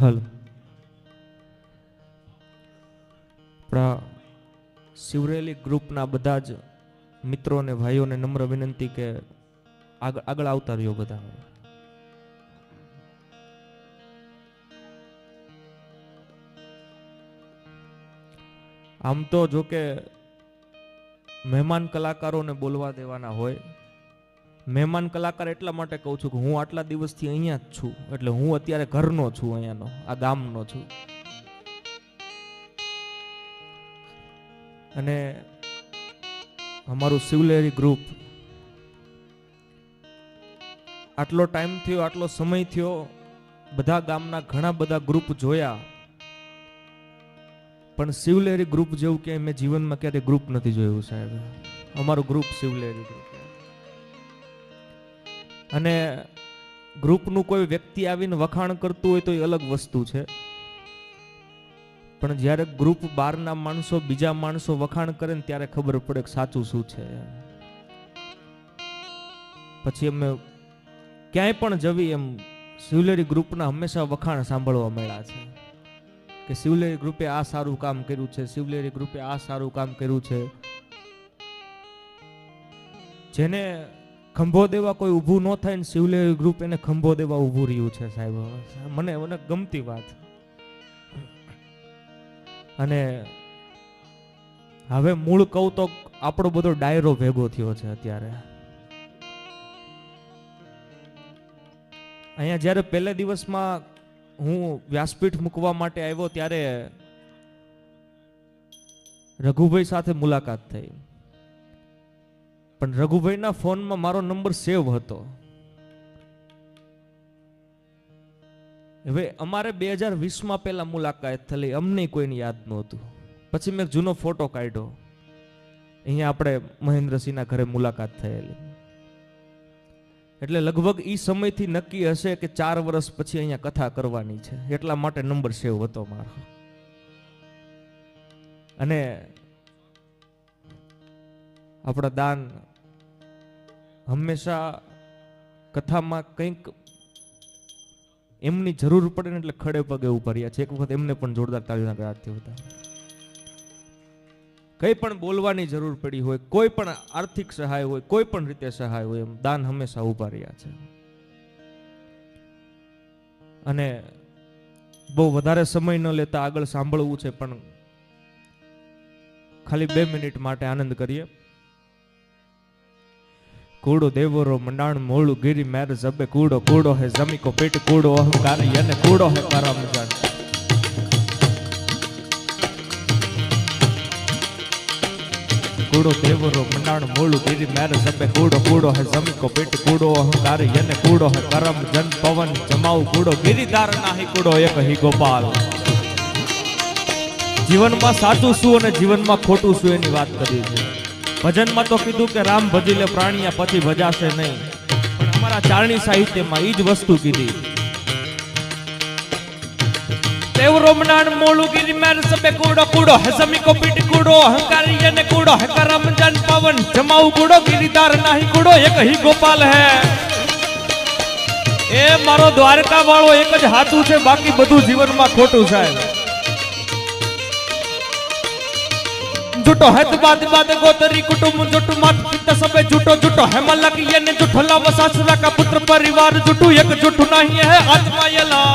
હલ. આપણા શિવરેલી ગ્રુપના બધા જ મિત્રો અને ભાઈઓને નમ્ર વિનંતી કે આગળ આગળ આવતા રહ્યો બધા. આમ તો જો કે મહેમાન કલાકારોને બોલવા દેવાના હોય મહેમાન કલાકાર એટલા માટે કહું છું કે હું આટલા દિવસથી અહીંયા જ છું. એટલે હું અત્યારે ઘરનો છું અહીંયાનો, આ ગામનો છું. અને અમારું શિવલેરી ગ્રુપ આટલો ટાઈમ થયો, આટલો સમય થયો, બધા ગામના ઘણા બધા ગ્રુપ જોયા. પણ શિવલેરી ગ્રુપ જેવું કે મેં જીવનમાં ક્યારેય ગ્રુપ નથી જોયું સાહેબ. અમારું ગ્રુપ શિવલેરી ગ્રુપ અને ગ્રુપનું કોઈ વ્યક્તિ આવીને વખાણ કરતું હોય તો એ અલગ વસ્તુ છે. પણ જ્યારે ગ્રુપ બહારના માણસો, બીજા માણસો વખાણ કરે ને ત્યારે ખબર પડે કે સાચું શું છે. પછી અમે ક્યાંય પણ જવી એમ શિવલેરી ગ્રુપના હંમેશા વખાણ સાંભળવા મળ્યા છે. કે શિવલેરી ગ્રુપે આ સારું કામ કર્યું છે શિવલેરી ગ્રુપે આ સારું કામ કર્યું છે. જેને ખંભો દેવા કોઈ ઊભું ન થાય ને શિવલે ગ્રુપ એને ખંભો દેવા ઊભું રહ્યું છે સાહેબ. મને મને ગમતી વાત. અને હવે મૂળ કહું તો આપણો બધો ડાયરો ભેગો થયો છે અત્યારે. અહીંયા જ્યારે પહેલા દિવસમાં હું વ્યાસપીઠ મૂકવા માટે આવ્યો ત્યારે રઘુભાઈ સાથે મુલાકાત થઈ. પણ રઘુભાઈના ફોનમાં મારો નંબર સેવ હતો. હવે અમારે બે હજાર વીસમાં પહેલા મુલાકાત થયેલી અમને કોઈને યાદ નહોતું. પછી મેં જૂનો ફોટો કાઢ્યો. અહીંયા આપણે મહેન્દ્રસિંહના ઘરે મુલાકાત થયેલી. એટલે લગભગ એ સમયથી નક્કી હશે કે ચાર વર્ષ પછી અહીંયા કથા કરવાની છે. એટલા માટે નંબર સેવ હતો મારો. અને આપણા દાન હંમેશા કથામાં કંઈક એમની જરૂર પડે ને એટલે ખડે પગે ઊભા રહ્યા છે. એક વખત એમને પણ જોરદાર તાળીના ગળાથી હતા. કંઈ પણ બોલવાની જરૂર પડી હોય, કોઈ પણ આર્થિક સહાય હોય, કોઈ પણ રીતે સહાય હોય, એમ દાન હંમેશા ઊભા રહ્યા છે. અને બહુ વધારે સમય ન લેતા આગળ સાંભળવું છે, પણ ખાલી બે મિનિટ માટે આનંદ કરીએ. કૂડો દેવરો મંડાણ મોળું ગીરી મેર જબે કૂડો કૂડો હે જમી કો પેટ, કૂડો અહંકારી અને કૂડો હે કરમ જન કૂડો દેવરો મંડાણ મોળું ગીરી મેર જબે કૂડો કૂડો હે જમી કો પેટ, કૂડો અહંકારી અને કૂડો હે કરમ જન પવન જમાઉ કૂડો ગીરીદાર નાહી, કૂડો એક હી ગોપાલ. જીવનમાં સાચું શું અને જીવનમાં ખોટું શું એની વાત કરી છે? ભજનમાં તો કીધું કે રામ ભજી લે પ્રાણીયા પછી ભજાશે નહીં. પણ અમારા ચારણી સાહિત્યમાં એ જ વસ્તુ કીધી. તેવરો મનાણ મોળું ગીરી મેર સબે કુડો કુડો હસમી કો કૂડો અહંકારી જને કૂડો હે કરમ જન પવન. જમાઉ કૂડો, ગિરિધાર નાહી કૂડો, એક હી ગોપાલ હે. એ મારો દ્વારકા વાળો એક જ હાથું છે, બાકી બધું જીવનમાં ખોટું સાહેબ જુટો હેત બાદ બાદ ગોતરી કુટુંબ જુટુ માત પિતા સબે જુટો જુટો હેમલક યને જુઠો લાવ સાસરા કા પુત્ર પરિવાર જુટુ એક જુઠુ નહીં હે આત્માયલા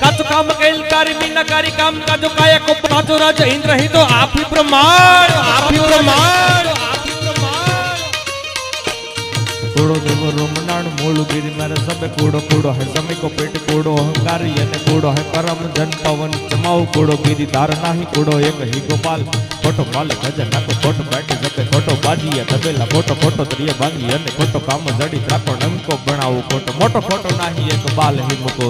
કાચુ કામ કૈલ કારી મીનાકારી કામ કાજો કાયા કો કાજો રાજ ઇન્દ્ર હી તો આપી પ્રમાણ આપી પ્રમાણ આપી પ્રમાણ કૂડો દેવ રોમનાણ મૂળ ગીરી મારે સબે કૂડો કૂડો હે સમી કો પેટ કૂડો અહંકારી અને કૂડો હે કરમ જન પવન. ચમાવ કૂડો ગીરી, ધાર નાહી કૂડો એક હી ગોપાલ. ખોટો માલ ગજ નાખો ખોટો બેઠી જપે ખોટો બાજીએ તબેલા, ખોટો ખોટો ત્રિય ભાંગી અને ખોટો કામ જડી રાખો નમકો બનાવો ખોટો, મોટો ખોટો નાહી એક બાલ હી મુકો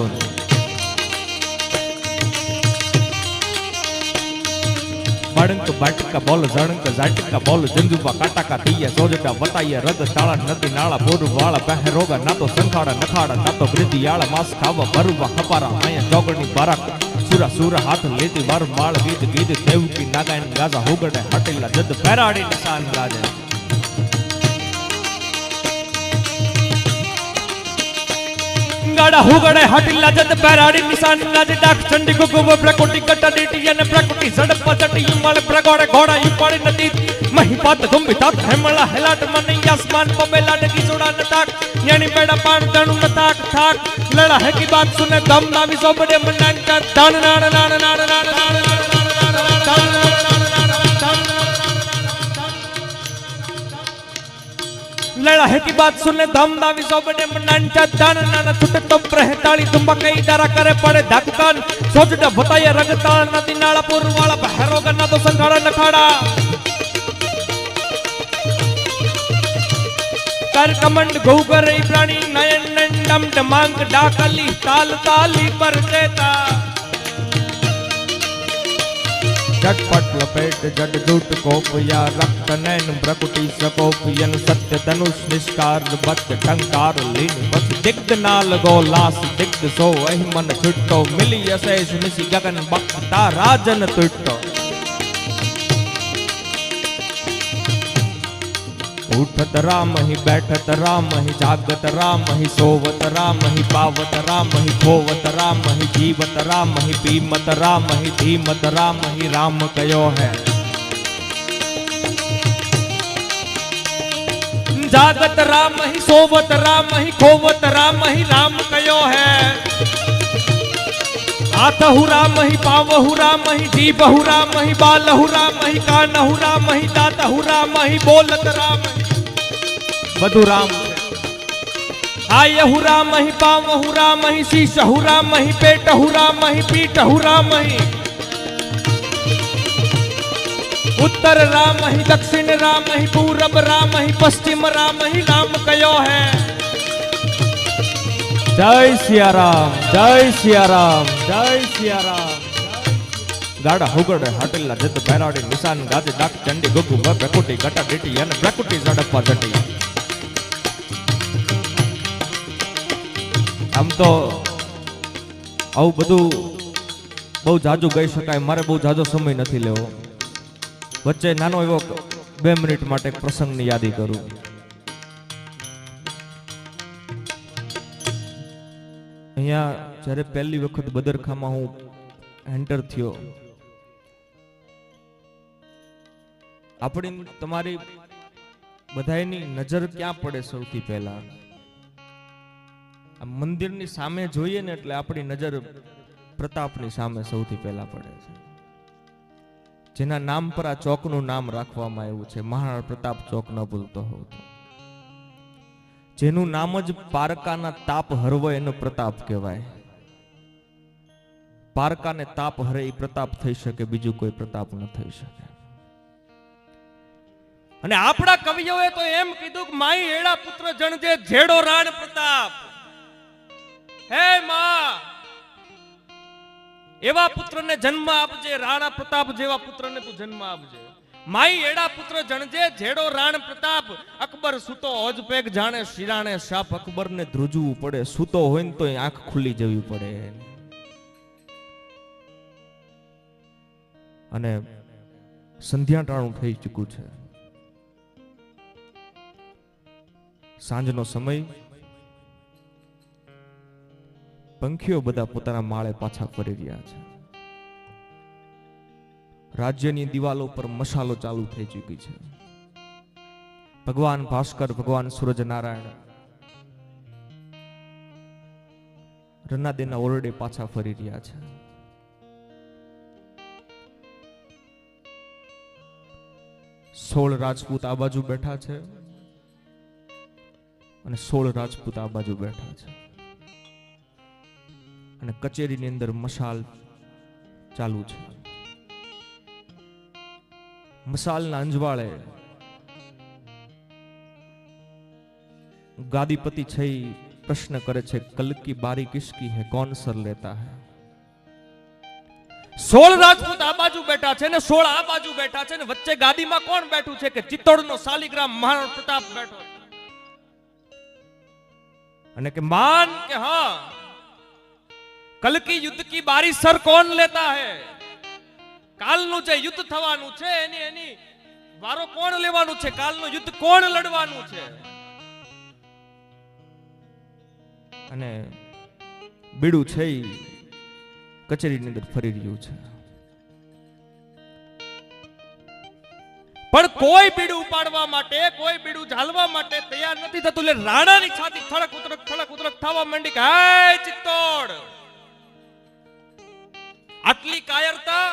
બાળંક, બાટકા બોલ ઝણક ઝાટકા બોલ જંજુબા કાટાકા થઈએ સોજટા વતાઈએ રદ શાળા નદી નાળા બોર વાળા પહે રોગા નાતો સંખાડા નખાડા નાતો વૃદ્ધિ યાળા માસ ખાવા, ભરવા, ખપારા અહીંયા ચોગડની બારાક, સુરા સુરા, હાથ, લેતી વાર, માળ, ગીત ગીત દેવકી નાગાયન ગાજા હોગડે, હટેલા, જદ ફેરાડી નિશાન ગાજે ગાડા હુગડે હાટી લાજત બેરાડી નિશાન લાજ ડાક ચંડી ગુગુ પ્રકૃતિ કટા ડીટી અને પ્રકૃતિ ઝડપ ચટી મળે પ્રગોડે ઘોડા યુપાડી નદી. મહિપાત ગુંબી તાત હેમળા હેલાટ મને આસમાન પબેલા ડગી જોડા નતાક યાની બેડા પાણ તણુ નતાક થાક લડા હે કી બાત સુને દમ નાવી સોબડે મંડાન કા તાણ ಲಳ ಹಕಿ ಬಾತ್ ಸುನ್ನೆ ಧಮ್ ದಾವಿ ಸೋಬನೆ ನಂಚ ದಾನ ನನ್ನ ತುಟ ತೊಬ್ರ ಹೆತಾಳಿ ತುಂಬ ಕೈ ದಾರ ಕರೆ ಪಡೆ ಧಕ್ಕಾನ್ ಸೋಜಡ ಭತಾಯ ರಗತಾಳ ನದಿ ನಾಳ ಪೂರ್ವಾಳ ಬಹರೋಗ ನದು ಸಂಘಾಡ ನಖಾಡ કર કમંડ ગૌગર પ્રાણી નયન ડમ ડમાંગ ડાકલી તાલ તાલી પર દેતા જટપટ લપેટ જડજૂટ કોપયા રક્ત નયન પ્રકૃતિ સકોપિયન સત્ય ધનુષ નિષ્કાર બત ટંકાર લીન બસ દિગ્ધ ના લગો લાસ દિગ્ધ, સો અહિમન છૂટતો મિલી અશેષ નિશી ગગન બક્તા રાજન તૂટતો उठत राम ही बैठत राम ही जागत राम ही सोवत राम ही पावत राम ही खोवत राम ही जीवत राम ही पीमत राम ही धीमत राम ही राम कयो है। जागत राम ही सोवत राम ही खोवत राम ही राम कयो है। आतहु राम ही पावहु राम ही दीपहु राम ही बालहु राम ही कानहु राम ही दातहु राम ही बोलत राम बधु राम आयहु राम ही पावहु राम ही शीशहु राम ही पेटहु राम ही पीटहु राम ही उत्तर राम ही दक्षिण राम ही पूरब राम ही पश्चिम राम ही राम कयो है। જય સિયારામ જય સિયારામ જય સિયારામ. ગાડા હુગડે હાટેલા જત બેરાડી નિશાન ગાજે, ડાક ચંડી, ગગુ પ્રકૃતિ ગટા, ડીટી અને પ્રકૃતિ ઝડપવા જટી. આમ તો આવું બધું બહુ જાજુ ગઈ શકાય, મારે બહુ જાજો સમય નથી લેવો. વચ્ચે નાનો એવો બે મિનિટ માટે પ્રસંગની યાદી કરું. અહીંયા જ્યારે પહેલી વખત બદરખામાં હું એન્ટર થયો, આપણી તમારી બધાની નજર ક્યાં પડે સૌથી પહેલા? મંદિરની સામે જોઈએ ને એટલે આપણી નજર પ્રતાપની સામે સૌથી પહેલા પડે છે. જેના નામ પર આ ચોકનું નામ રાખવામાં આવ્યું છે. મહારાણા પ્રતાપ ચોક ન ભૂલતો હોવ તો જેનું નામ જ પારકાના તાપ હરવે એનો પ્રતાપ કહેવાય. પારકાને તાપ હરે એ પ્રતાપ થઈ શકે, બીજું કોઈ પ્રતાપ ન થઈ શકે. અને આપણા કવિઓએ તો એમ કીધું કે માઈ એડા પુત્ર જણજે જેડો રાણ પ્રતાપ. હે માં! એવા પુત્રને જન્મ આપજે, રાણા પ્રતાપ જેવા પુત્રને તું જન્મ આપજે. માઈ એડા પુત્ર જણજે, જેડો રાણ પ્રતાપ, અકબર સૂતો હોજ પેગ જાણે શિરાણે શાપ અકબરને ધ્રુજવું પડે. સૂતો હોય ને તો આંખ ખુલ્લી જવી પડે. અને સંધ્યાટાણું થઈ ચૂક્યું છે. સાંજનો સમય. પંખીઓ બધા પોતાના માળે પાછા ફરી રહ્યા છે. રાજ્યની દિવાલો પર મશાલો ચાલુ થઈ ચૂકી છે. ભગવાન ભાસ્કર, ભગવાન સૂરજનારાયણ રન્નાદેના ઓરડે પાછા ફરી રહ્યા છે. સોળ રાજપૂત આ બાજુ બેઠા છે અને સોળ રાજપૂત આ બાજુ બેઠા છે. અને કચેરીની અંદર મશાલ ચાલુ છે. મશાલના અંજવાળે ગાદીપતિ છે પ્રશ્ન કરે છે, કલકી બારી કિસકી હે, કોણ સર લેતા હે? સોળ રાજપૂત આ બાજુ બેઠા છે ને સોળ આ બાજુ બેઠા છે ને વચ્ચે ગાદીમાં કોણ બેઠું છે કે ચિત્તોડનો શાલિગ્રામ મહારાણા પ્રતાપ બેઠો અને કે માન કે હા, કલકી યુદ્ધ કી બારી સર કોણ લેતા હે? કાલનું જે યુદ્ધ થવાનું છે એની એની વારો કોણ લેવાનું છે? કાલનું યુદ્ધ કોણ લડવાનું છે? અને બીડું છે કચેરીની અંદર ફરી રહ્યું છે. પણ કોઈ બીડું ઉપાડવા માટે કોઈ બીડું ઝાલવા માટે તૈયાર નથી થતું. એટલે રાણાની છાતી થડક ઉતરક થડક ઉતરક થવા માંડી કે હાય ચિત્તોડ! આટલી કાયરતા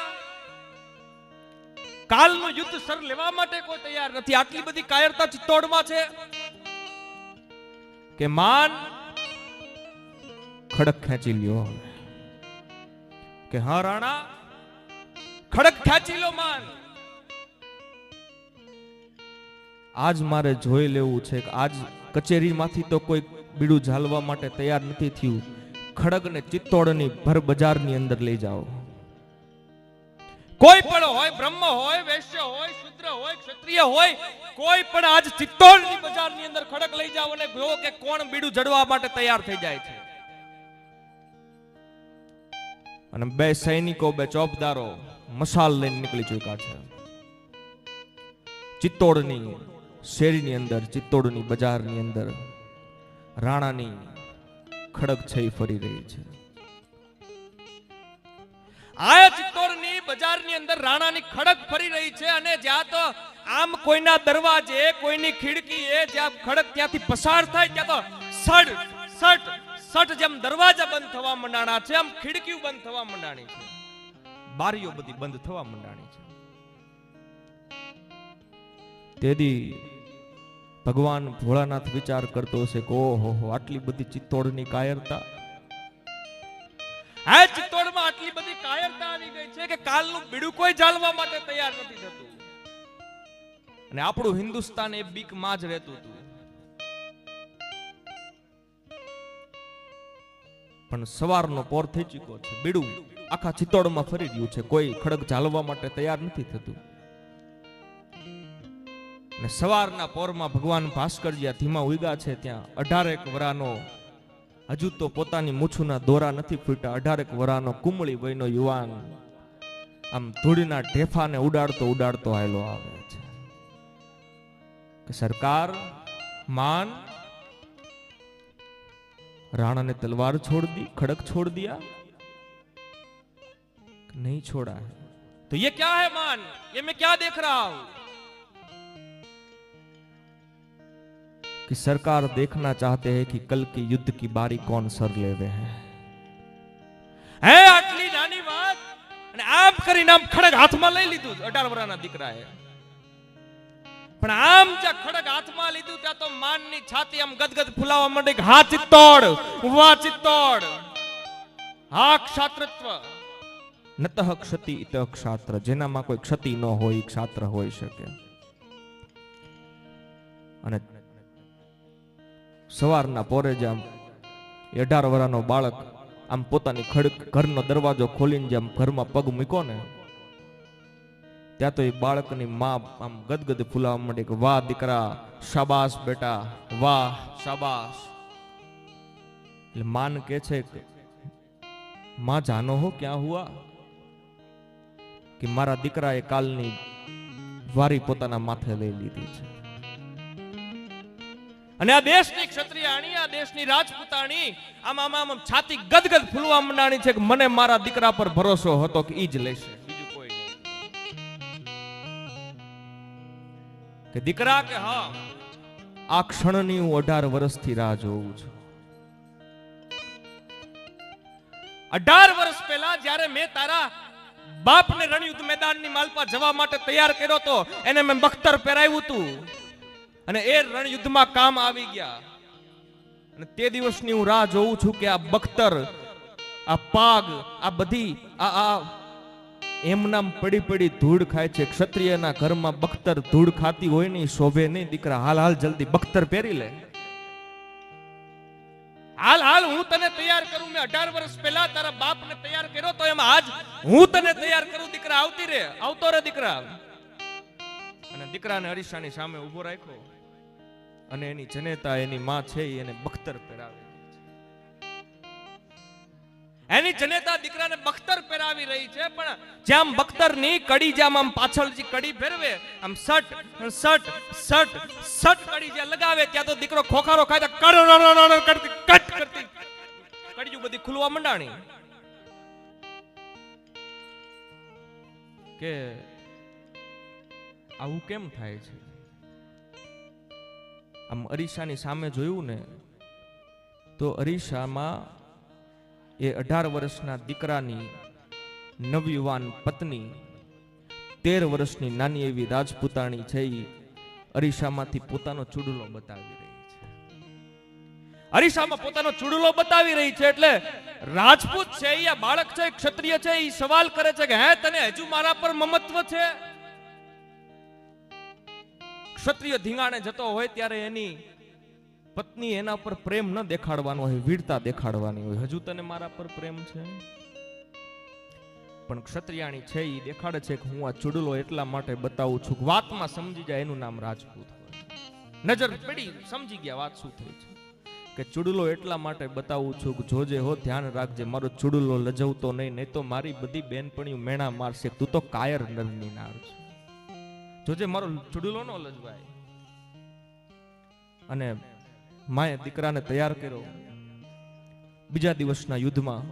કાલનું યુદ્ધ સર લેવા માટે કોઈ તૈયાર નથી. આટલી બધી કાયરતા ચિત્તોડમાં છે કે માન ખડક ખેંચી લ્યો કે હા, રાણા, ખડક ખેંચી લો માન. આજ મારે જોઈ લેવું છે કે આજ કચેરીમાંથી તો કોઈ બીડું ઝાલવા માટે તૈયાર નથી થયું. ખડગને ચિત્તોડની ભર બજારની અંદર લઈ જાઓ. કોઈ પણ હોય, બ્રહ્મ હોય, વૈશ્ય હોય, શુદ્ર હોય, ક્ષત્રિય હોય, કોઈ પણ આજ ચિત્તોડની બજારની અંદર ખડક લઈ જાવ અને જોવો કે કોણ બીડું જડવા માટે તૈયાર થઈ જાય છે. અને બે સૈનિકો, બે ચોપદારો મસાલ લઈને નીકળી ચૂક્યા છે. ચિત્તોડની શેરીની અંદર, ચિત્તોડની બજારની અંદર રાણાની ખડક છઈ ફરી રહી છે. આ ચિત્તોરની બજારની અંદર રાણાની ખડક ફરી રહી છે અને જ્યાં તો આમ કોઈના દરવાજે, કોઈની ખીડકીએ જ્યાં ખડક ત્યાંથી પસાર થાય, ત્યાં તો સડ, સટ સટ જેમ દરવાજા બંધ થવા મંડાણા છે, આમ ખીડકીઓ બંધ થવા મંડાણી છે. બારીઓ બધી બંધ થવા મંડાણી છે. તેદી ભગવાન ભોળાનાથ વિચાર કરતો હશે કે ઓહો, આટલી બધી ચિત્તોડની કાયરતા. આ ચિત્તોડમાં કે કાલનું બીડું કોઈ જાળવા માટે તૈયાર નથી થતું. અને આપણું હિન્દુસ્તાન એ બીકમાં જ રહેતું હતું. પણ સવારનો પોર થઈ ચૂક્યો છે, બીડું આખા ચિત્તોડમાં ફરી રહ્યું છે, કોઈ ખડક ચાલવા માટે તૈયાર નથી થતું. ને સવારના પોરમાં ભગવાન ભાસ્કર જ્યાં ધીમા ઉગા છે, ત્યાં અઢારેક વરાનો, હજુ તો પોતાની મૂછુના દોરા નથી ફૂટ્યા, અઢારેક વરાનો કુમળી વયનો યુવાન આમ ધૂળીના ઢેફાને ઉડાડતો ઉડાડતો આવેલો આવે છે કે સરકાર માન રાણા ने तलवार छोड़ दी खड़क छोड़ दिया नहीं छोड़ा है तो ये क्या है मान ये मैं क्या देख रहा हूं कि सरकार देखना चाहते हैं कि कल के युद्ध की बारी कौन सर लेवे हैं હે આટલી નાની વાત અને આમ કરીને આમ ખડક હાથમાં લઈ લીધું અઢાર વર્ષના દીકરાએ. પણ આમ જ્યાં ખડક હાથમાં લીધું, ત્યાં તો માનની છાતી આમ ગદગદ ફૂલાવા માંડી હા, ચિત્તોડ વાહ ચિત્તોડ. હા, ક્ષાત્રત્વ. નતઃ ક્ષતિ ઇત ક્ષાત્ર. જેનામાં કોઈ ક્ષતિ ન હોય, ક્ષાત્ર હોઈ શકે. અને સવારના પોરે જ આમ, એ અઢાર વર્ષનો બાળક આમ પોતાની ખડક ઘરનો દરવાજો ખોલીને જેમ ઘરમાં પગ મૂક્યો ને, ત્યાં તો એ બાળકની મા આમ ગદગદ ફૂલાવા માંડી કે, વાહ દીકરા, શાબાશ બેટા, વાહ, શાબાશ. એટલે માન કે છે કે, માં જાનો હો, ક્યાં હુઆ? કે મારા દીકરાએ કાલની વારી પોતાના માથે લઈ લીધી છે. અને આ દેશની ક્ષત્રિયાણી આ દેશની રાજપૂતાણી, આમાં આમ છાતી ગદગદ ફૂલવા મંડાણી છે કે મને મારા દીકરા પર ભરોસો હતો કે ઈ જ લેશે. કે દીકરા કે હા, આ ક્ષણની હું અઢાર વર્ષથી રાહ જોઉં છું. અઢાર વર્ષ પહેલા જ્યારે મેં તારા બાપને રણયુદ્ધ મેદાનની માલપા જવા માટે તૈયાર કર્યો તો એને મેં બખ્તર પહેરાવ્યું હતું અને એ રણયુદ્ધમાં કામ આવી ગયા. અને તે દિવસની હું રાહ જોઉં છું કે આ બખ્તર, આ પાગ, આ બધી, આ આ, એમનામ પડી પડી ધૂળ ખાય છે. ક્ષત્રિયના ઘરમાં બખ્તર ધૂળ ખાતી હોય નહીં શોભે નહીં. દીકરા, હાલ હાલ, જલ્દી બખ્તર પહેરી લે. હાલ હાલ, હું તને તૈયાર કરું. મેં અઢાર વર્ષ પહેલા તારા બાપને તૈયાર કર્યો તો એમાં આજ હું તને તૈયાર કરું. દીકરા, આવતી રે. આવતો રે, દીકરા. દીકરાને અરીસાની સામે ઊભો રાખ્યો અને એની જનેતા એની માં છે એને બખ્તર પહેરાવે એની જનેતા દીકરાને બખ્તર પહેરાવી રહી છે, પણ જેમ બખ્તરની કડી જેમ આમ પાછળ કડી ફેરવે, આમ સટ સટ સટ સટ કડી જે લગાવે, ત્યાં તો દીકરો ખોખારો ખાય કડ કરતી, કટ કરતી. કડીજું બધી ખુલવા મંડાણી. કે આવું કેમ થાય છે? આમ અરીસાની સામે જોયું ને, તો અરીસામાં એ અઢાર વર્ષના દીકરાની નવયુવાન પત્ની, તેર વર્ષની નાની એવી રાજપૂતાણી છે અરીસામાંથી પોતાનો ચૂડલો બતાવી રહી છે. અરીસામાં પોતાનો ચૂડલો બતાવી રહી છે એટલે રાજપૂત છે એ બાળક છે, ક્ષત્રિય છે એ સવાલ કરે છે કે, હે, તને હજુ મારા પર મમત્વ છે? ક્ષત્રિય ધીંગાણે જતો હોય ત્યારે એની પત્ની એના પર પ્રેમ ન દેખાડવાનો હોય, વીરતા દેખાડવાની હોય. હજુ તને મારા પર પ્રેમ છે? પણ ક્ષત્રિયાણી છે એ દેખાડે છે કે હું આ ચૂડલો એટલા માટે બતાવું છું વાતમાં સમજી જાય, એનું નામ રાજપૂત હોય. નજર પડી, સમજી ગયા વાત શું થઈ છે. કે ચૂડલો એટલા માટે બતાવું છું કે જોજે હો, ધ્યાન રાખજે, મારો ચૂડલો લજવતો નહીં નહીં તો મારી બધી બેનપણીઓ મેણા મારશે, તું તો કાયર નરની નાર છે. જોજે, મારો ચૂડલો નો લજવાય અને માએ દીકરાને તૈયાર કર્યો બીજા દિવસના યુદ્ધમાં,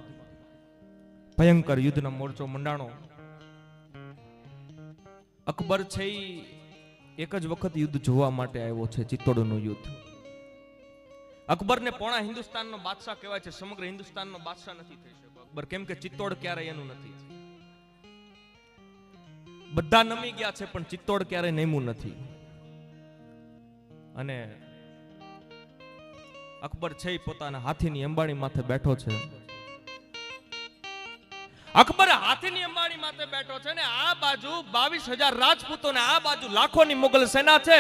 ભયંકર યુદ્ધનો મોરચો મંડાણો. અકબર છે એક જ વખત યુદ્ધ જોવા માટે આવ્યો છે, ચિત્તોડનું યુદ્ધ. અકબરને પોણા હિન્દુસ્તાનનો બાદશાહ કહેવાય છે, સમગ્ર હિન્દુસ્તાનનો બાદશાહ નથી થઈ શક્યો. અકબર કેમ કે ચિત્તોડ ક્યારેય એનું નથી બધા નમી ગયા છે, પણ ચિત્તોડ ક્યારેય નમ્યું નથી. અને અકબર છે પોતાના હાથીની અંબાણી માથે બેઠો છે. અકબર હાથીની અંબાણી માથે બેઠો છે ને આ બાજુ બાવીસ હજાર રાજપૂતો ને આ બાજુ લાખોની મુગલ સેના છે.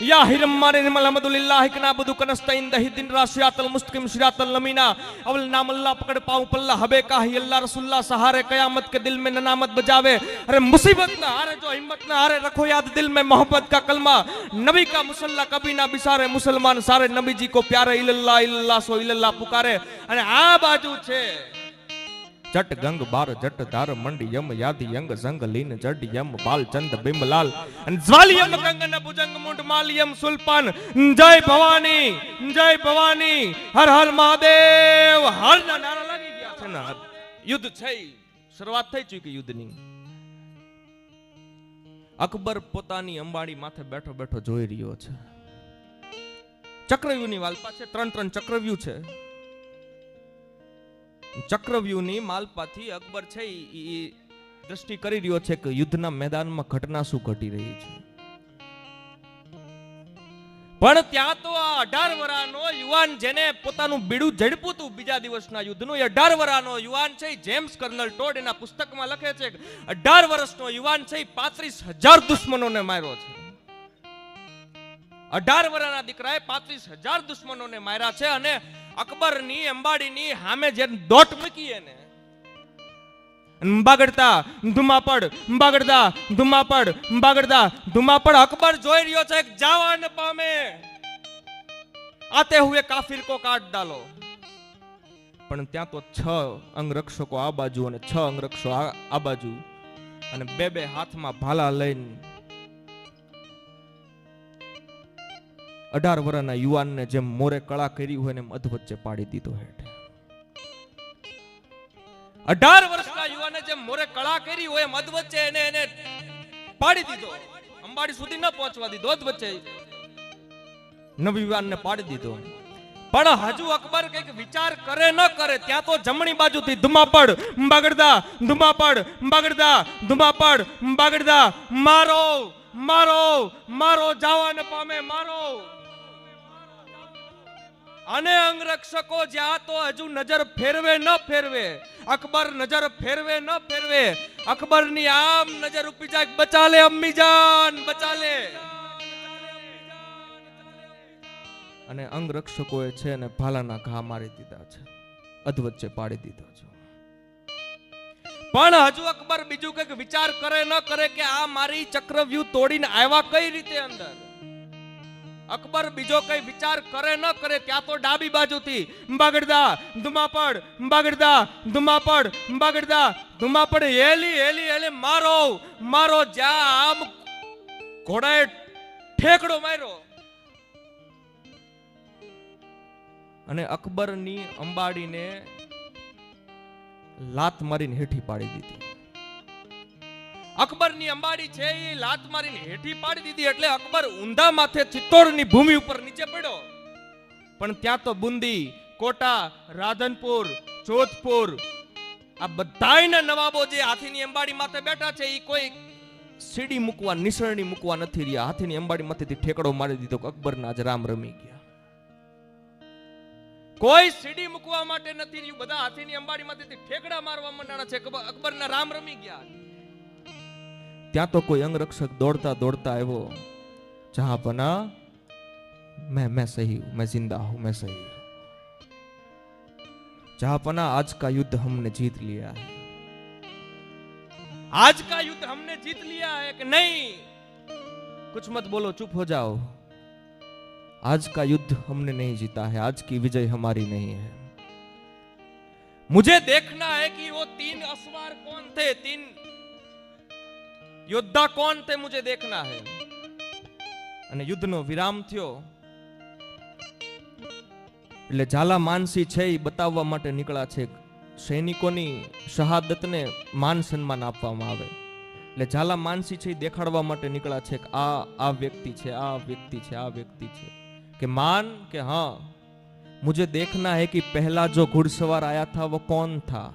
ಯಾ ಹಿರಮ್ಮನೆ ನಿಮಲ್ ಹಮದುಲಿಲ್ಲಾಹಿ ಕನಾ ಬದು ಕನಸ್ತೈನ್ ದಹಿದಿನ್ ರಾಶಿಯಾತಲ್ ಮುಸ್ತಕಿಮ್ ಶಿರಾತಲ್ ನಮೀನಾ ಅವಲ್ ನಾಮಲ್ಲಾ ಪಕಡ ಪಾವು ಪಲ್ಲ ಹಬೆ ಕಾಹಿ ಅಲ್ಲಾ ರಸುಲ್ಲಾ ಸಹಾರೆ ಕಯಾಮತ್ ಕೆ ದಿಲ್ ಮೇ ನನಾಮತ್ ಬಜಾವೆ ಅರೆ ಮುಸೀಬತ್ ನಾ ಹಾರೆ ಜೋ ಹಿಮ್ಮತ್ ನಾ ಹಾರೆ ರಖೋ ಯಾದ್ ದಿಲ್ ಮೇ ಮೊಹಬ್ಬತ್ ಕಾ ಕಲ್ಮಾ ನಬಿ ಕಾ ಮುಸಲ್ಲಾ ಕಭಿ ನಾ ಬಿಸಾರೆ મુસલમાન સારે નબીજી કો પ્યારે ઇલલ્લા ઇલલ્લા સો ઇલલ્લા પુકારે અને આ બાજુ છે જટ ગંગ બાર જટ ધાર મંડી યમ યાદી યંગ સંગ લીન જડ યમ બાલ ચંદ બિમલાલ અને ગંગ ન ભુજંગ મુંડ માલિયમ સુલપાન. જય ભવાની જય ભવાની, હર હર મહાદેવ. હર ના નારા લાગી ગયા છે ને. યુદ્ધ છે શરૂઆત થઈ ચૂકી યુદ્ધની. અકબર પોતાની અંબાડી માથે બેઠો બેઠો જોઈ રહ્યો છે. ચક્રવ્યૂહની વાલપા છે, ત્રણ ત્રણ ચક્રવ્યૂહ છે. ચક્રવ્યૂહની માલપાથી અકબર છે ઈ દ્રષ્ટિ કરી રહ્યો છે કે યુદ્ધના મેદાનમાં ઘટના શું ઘટી રહી છે. પણ ત્યાં તો આ અઢાર વરાનો યુવાન જેને પોતાનું બીડું ઝડપું હતું બીજા દિવસના યુદ્ધનું, એ અઢાર વરાનો યુવાન છે જેમ્સ કર્નલ ટોડ એના પુસ્તકમાં લખે છે અઢાર વર્ષનો યુવાન છે પાંત્રીસ હજાર દુશ્મનોને માર્યો છે. અઢાર વર્ષના દીકરાએ પાંત્રીસ હજાર દુશ્મનોને માર્યા છે અને અકબરની, અંબાડીની સામે જે દોટ મૂકી એને. બાગડતા ધુમાપડ બાગડતા ધુમાપડ બાગડતા ધુમાપડ અકબર જોઈ રહ્યો છે જાવાન પામે. આતે હુએ કાફિર કો કાટ ડાલો. પણ ત્યાં તો છ અંગરક્ષકો આ બાજુ અને છ અંગરક્ષકો આ બાજુ. અને બે બે હાથમાં ભાલા લઈને અઢાર વર્ષના યુવાનને જેમ મોરે કળા કરી હોય ને એમ અધવચ્ચે પાડી દીધો હેઠે. અઢાર વર્ષના યુવાને જેમ મોરે કળા કરી હોય એમ અધવચ્ચે એને એને પાડી દીધો. અંબાડી સુધી ન પહોંચવા દીધો અધવચ્ચે નવયુવાનને પાડી દીધો. પણ હજુ અકબર કંઈક વિચાર કરે ન કરે, ત્યાં તો જમણી બાજુથી ધુમાપડ બગડદા ધુમાપડ બાગડદા ધુમાપડ બાગડદા મારો મારો મારો જાવાને પામે, મારો. અને અંગરક્ષકો જ્યાં તો હજુ નજર ફેરવે ન ફેરવે, અકબર નજર ફેરવે ન ફેરવે, અકબરની આમ નજર ઉપી જાય બચાલે અમ્મી જાન, બચાલે. અને અંગરક્ષકોએ છે ને ભાલાના ઘા મારી દીધા છે અધવચ્ચે પાડી દીધો છે. પણ હજુ અકબર બીજું કંઈક વિચાર કરે ન કરે કે આ મારી ચક્રવ્યૂહ તોડીને આવ્યા કઈ રીતે અંદર? અકબર બીજો કઈ વિચાર કરે ન કરે, ત્યાં તો ડાબી બાજુથી બાગડદા ધુમાપડ બાગડદા ધુમાપડ બાગડદા ધુમાપડ, હેલી હેલી હેલી, મારો મારો જ્યાં આમ ઘોડાએ ઠેકડો માર્યો. અને અકબરની અંબાડીને લાત મારીને હેઠી પાડી દીધી. અકબરની અંબાડી છે એ લાત મારીને હેઠી પાડી દીધી એટલે અકબર ઊંધા માથે ચિત્તોડની ભૂમિ ઉપર નીચે પડ્યો. પણ ત્યાં તો બુંદી, કોટા, રાધનપુર, જોધપુર, આ બધાયના નવાબો જે હાથીની અંબાડી માથે બેઠા છે એ કોઈ સીડી મૂકવા, નિસરણી મૂકવા નથી રહ્યા. હાથીની અંબાડી માથેથી ઠેકડો મારી દીધો કે અકબરના આજ રામ રમી ગયા. કોઈ સીડી મૂકવા માટે નથી રહ્યું. બધા હાથીની અંબાડી માથેથી ઠેકડા મારવા માંડ્યા છે અકબર- અકબરના રામ રમી ગયા. ત્યાં તો કોઈ અંગરક્ષક દોડતા દોડતા આવ્યો જહાં પના मैं मैं सही हूं मैं जिंदा हूं मैं सही हूं जहां पना आज का युद्ध हमने जीत लिया है आज का युद्ध हमने जीत लिया है कि नहीं कुछ मत बोलो चुप हो जाओ आज का युद्ध हमने नहीं जीता है आज की विजय हमारी नहीं है मुझे देखना है कि वो तीन असवार कौन थे तीन યોદ્ધા કોણ તે મુજે દેખના હે? અને યુદ્ધનો વિરામ થયો. એટલે ઝાલા માનસી છે એ બતાવવા માટે નીકળ્યા છે સૈનિકોની શહાદતને માન સન્માન આપવામાં આવે. એટલે ઝાલા માનસી છે એ દેખાડવા માટે નીકળ્યા છે કે આ આ વ્યક્તિ છે, આ વ્યક્તિ છે, આ વ્યક્તિ છે. કે માન કે હા, મુજે દેખના હે કે પહેલા જો ઘુડસવાર આયા થા વો કોણ થા?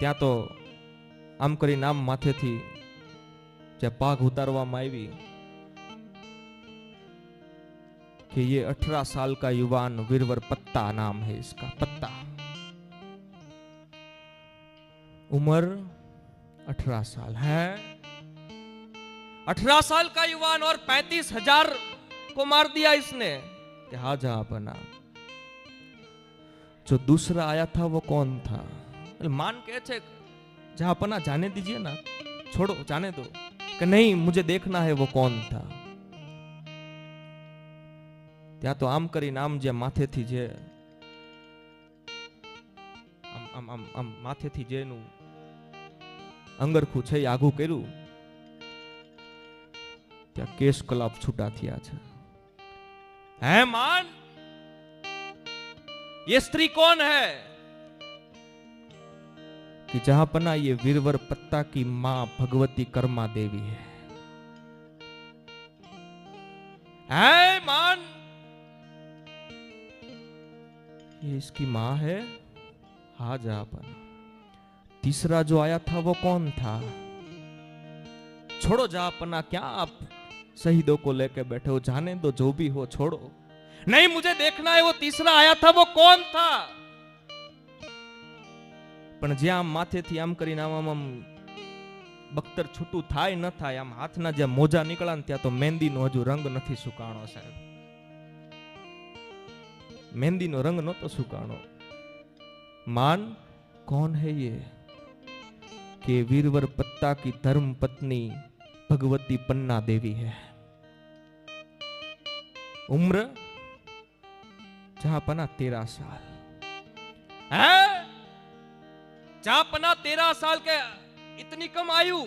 ત્યાં તો આમ કરીને આમ માથેથી જે પાઘ ઉતારવામાં આવી कि ये अठारह साल का युवान वीरवर पत्ता नाम है इसका पत्ता उम्र अठारह साल है अठारह साल का युवान और पैंतीस हजार को मार दिया इसने कि हाँ जहां बना जो दूसरा आया था वो कौन था એટલે मान કહે છે जहां पना जाने दीजिए ना छोड़ो जाने दो कि नहीं मुझे देखना है वो कौन था ત્યાં તો આમ કરીને આમ જે માથેથી જે આમ આમ આમ આમ માથેથી જેનું અંગરખું છે એ આઘું કર્યું ત્યાં કેશ કલાપ છૂટા થયા છે હે માન ये स्त्री कौन है कि जहाँ पना ये वीरवर पत्ता की माँ भगवती कर्मा देवी है। मान! ये इसकी माँ है? हा जहाँ पना तीसरा जो आया था वो कौन था? छोड़ो जहाँ पना क्या आप शहीदों को लेके बैठे हो? जाने दो, जो भी हो, छोड़ो। नहीं, मुझे देखना है वो तीसरा आया था, वो कौन था? પણ જ્યાં માથેથી આમ કરીને આમ આમ બખ્તર છૂટું થાય, ન થાય, આમ હાથના જ્યાં મોજા નીકળ્યા ત્યાં તો મહેંદીનો હજુ રંગ નથી સુકાણો સાહેબ. મહેંદીનો રંગ નહોતો સુકાણો. માન કોણ હે યે? કે વીરવર પત્તા કી ધર્મ પત્ની ભગવતી પન્ના દેવી હે? ઉમ્ર જહાં પના તેરા સાલ. હે? जहाँ पना तेरह साल के, इतनी कम आयु।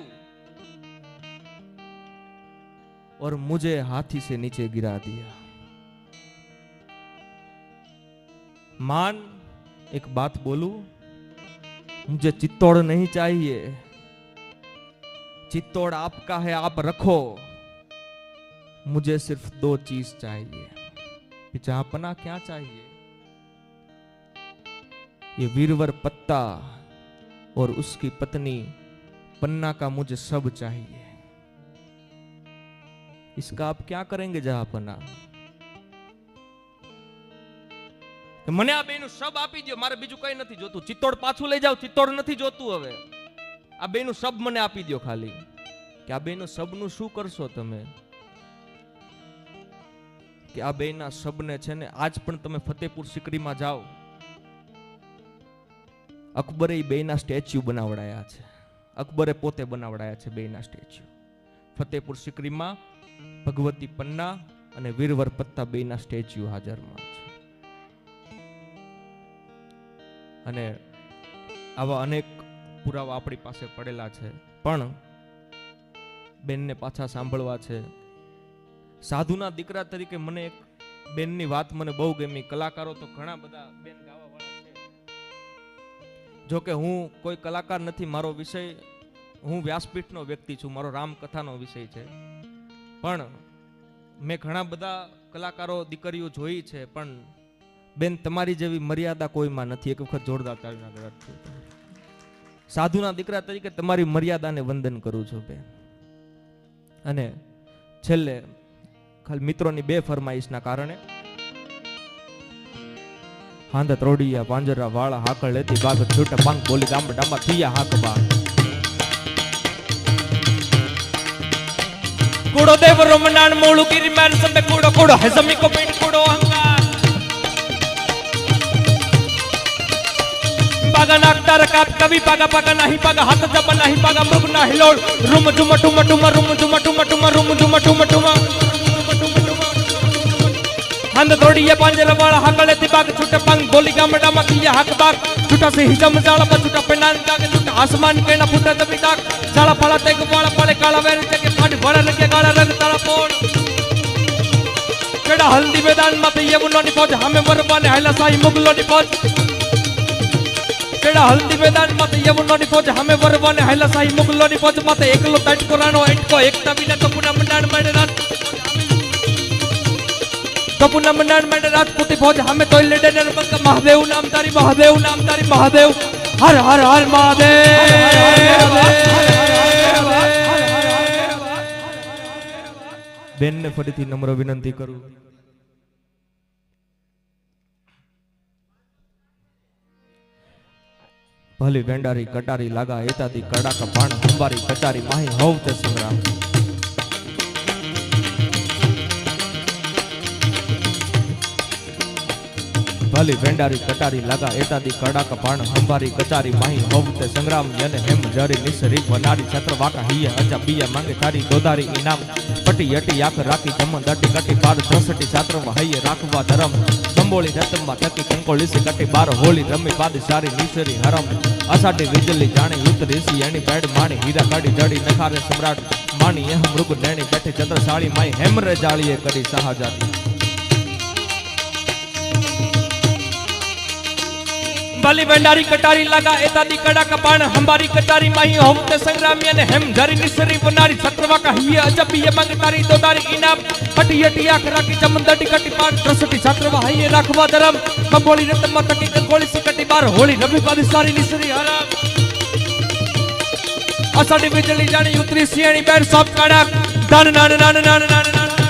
और मुझे हाथी से नीचे गिरा दिया। मान, एक बात बोलूँ? मुझे चित्तौड़ नहीं चाहिए। चित्तौड़ आपका है, आप रखो। मुझे सिर्फ़ दो चीज़ चाहिए। जहाँ क्या चाहिए? ये वीरवर पत्ता। और उसकी पत्नी पन्ना का मुझे सब चाहिए इसका आप क्या करेंगे जहां पना કે મને આ બેનું શબ આપી દો મારે બીજું કઈ નથી જોતું ચિત્તોડ પાછું લઈ જાવ ચિત્તોડ નથી જોતું હવે આ બેનું શબ મને આપી દો ખાલી કે આ બેનું શબનું શું કરશો તમે કે આ બેના શબને છે ને આજ પણ તમે ફતેપુર સિકરીમાં જાઓ અકબરે એ બેના સ્ટેચ્યુ બનાવડાયા છે. અકબરે પોતે બનાવડાયા છે બેના સ્ટેચ્યુ. ફતેપુર સિકરીમાં ભગવતી પન્ના અને વીરવર પત્તા બેના સ્ટેચ્યુ હાજરમાં છે. અને આવા અનેક પુરાવા આપણી પાસે પડેલા છે. પણ બેનને પાછા સાંભળવા છે. સાધુના દીકરા તરીકે મને એક બેનની વાત મને બહુ ગમી. કલાકારો તો ઘણા બધા બેન જો કે હું કોઈ કલાકાર નથી, મારો વિષય, હું વ્યાસપીઠનો વ્યક્તિ છું, મારો રામકથાનો વિષય છે. પણ મેં ઘણા બધા કલાકારો, દીકરીઓ જોઈ છે, પણ બેન, તમારી જેવી મર્યાદા કોઈમાં નથી. એક વખત જોરદાર તાળીના. સાધુના દીકરા તરીકે તમારી મર્યાદાને વંદન કરું છું, બેન. અને છેલ્લે ખાલી મિત્રોની બે ફરમાઈશના કારણે હાંદ ત્રોડિયા, પાંજરા, વાળા, હાકળ લેતી બાગ, છૂટ પાંગ, બોલી ગામ ડામા થિયા હાક બા કુડો દેવ રોમનાણ મોળુ ગિરિમાન સંબે કુડો કુડો હસમી કો પેટ કુડો અંગાર. પાગા નાગતાર કાત કવિ પાગા પાગા નહીં, પાગા હાથ જબ નહીં, પાગા મૃગ ના હિલોળ રૂમ ઝુમ ટુમ ટુમ રૂમ ઝુમ ટુમ ટુમ રૂમ ઝુમ ટુમ ટુમ હંદ દોડીએ પાંજરા વાળા, હાકળે થી બાગ, છૂટે પાંગ, બોલી ગામડા માં હાકબાગ હાક બાગ. છૂટા સે હિજમ જાળ પર છૂટા પેનાન કાગ છૂટા આસમાન કેના ફૂટા તબી તાક જાળા પાળા તેગ વાળા પાળે કાળા વેર તે કે પાડ ભળે લગે કાળા રંગ તાળા પોણ કેડા હલ્દી મેદાનમાં તે યમુનો ની ફોજ હમે મરબાને હેલા સાઈ મુગલો ની ફોજ કેડા હલ્દી મેદાનમાં તે યમુનો ની ફોજ હમે મરબાને હેલા સાઈ મુગલો ની ફોજ માથે એકલો તટકો એટકો, એકતા વિના તો પુના મંડાણ મેડે રાત. કપુના મંડાણ માટે રાજપૂતી હમે તોય લેડે ને મહાદેવ નામ તારી મહાદેવ નામ તારી મહાદેવ. હર હર હર મહાદેવ. બેનને ફરીથી નમ્ર વિનંતી કરું. ભલી વેંડારી, કટારી, લાગા એતાથી કડાક પાણ અંબારી કચારી, માહી, હોવ તે સંગ્રામ ભલી વેંડારી કટારી લાગા, એતાદી કડાક પાણ હંભારી કચારી માહી, હોવતે સંગ્રામ, યને હેમ જરી નિસરી, વનારી છત્ર વાકા હિય અચા બીયા માંગે તારી દોદારી ઇનામ. પટી યટી આખ રાખી જમન દટી કટી, બાર ધસટી છાત્ર હૈયે રાખવા ધરમ. સંબોળી રતમમાં થકી કંકોળીસી કટી, બાર હોલી રમી બાદ સારી નિસરી હરમ. અસાડી વીજળી જાણી ઉતરી એની પેડ માણી, હીરા કાઢી, જડી નખારે સમ્રાટ. માણી એહ મૃગ નેણી બેઠી ચંદ્રશાળી માઈ હેમરે જાળીએ કરી સહાજાતી ભલી ભંડારી કટારી લાગા, એતાદી કડા કપાણ, હંબારી કટારી, માહી હોમ તે સંગ્રામી અને હેમ ધરી નિસરી બનારી, છત્રવા કહીએ અજબીએ મંગ તારી દોદારી ઇનામ કટી યટી આખ રાખી ચમંદટી કટી પાર ત્રસટી છત્રવા હૈયે રાખવા ધરમ, કંબોળી રતમાં તકી કંકોળી સિકટી બાર, હોળી રવિ પાદી સારી નિસરી હરામ. અસાડી વીજળી જાણી ઉતરી સિયાણી બેર સબ કડક ધન નાન નાન નાન નાન નાન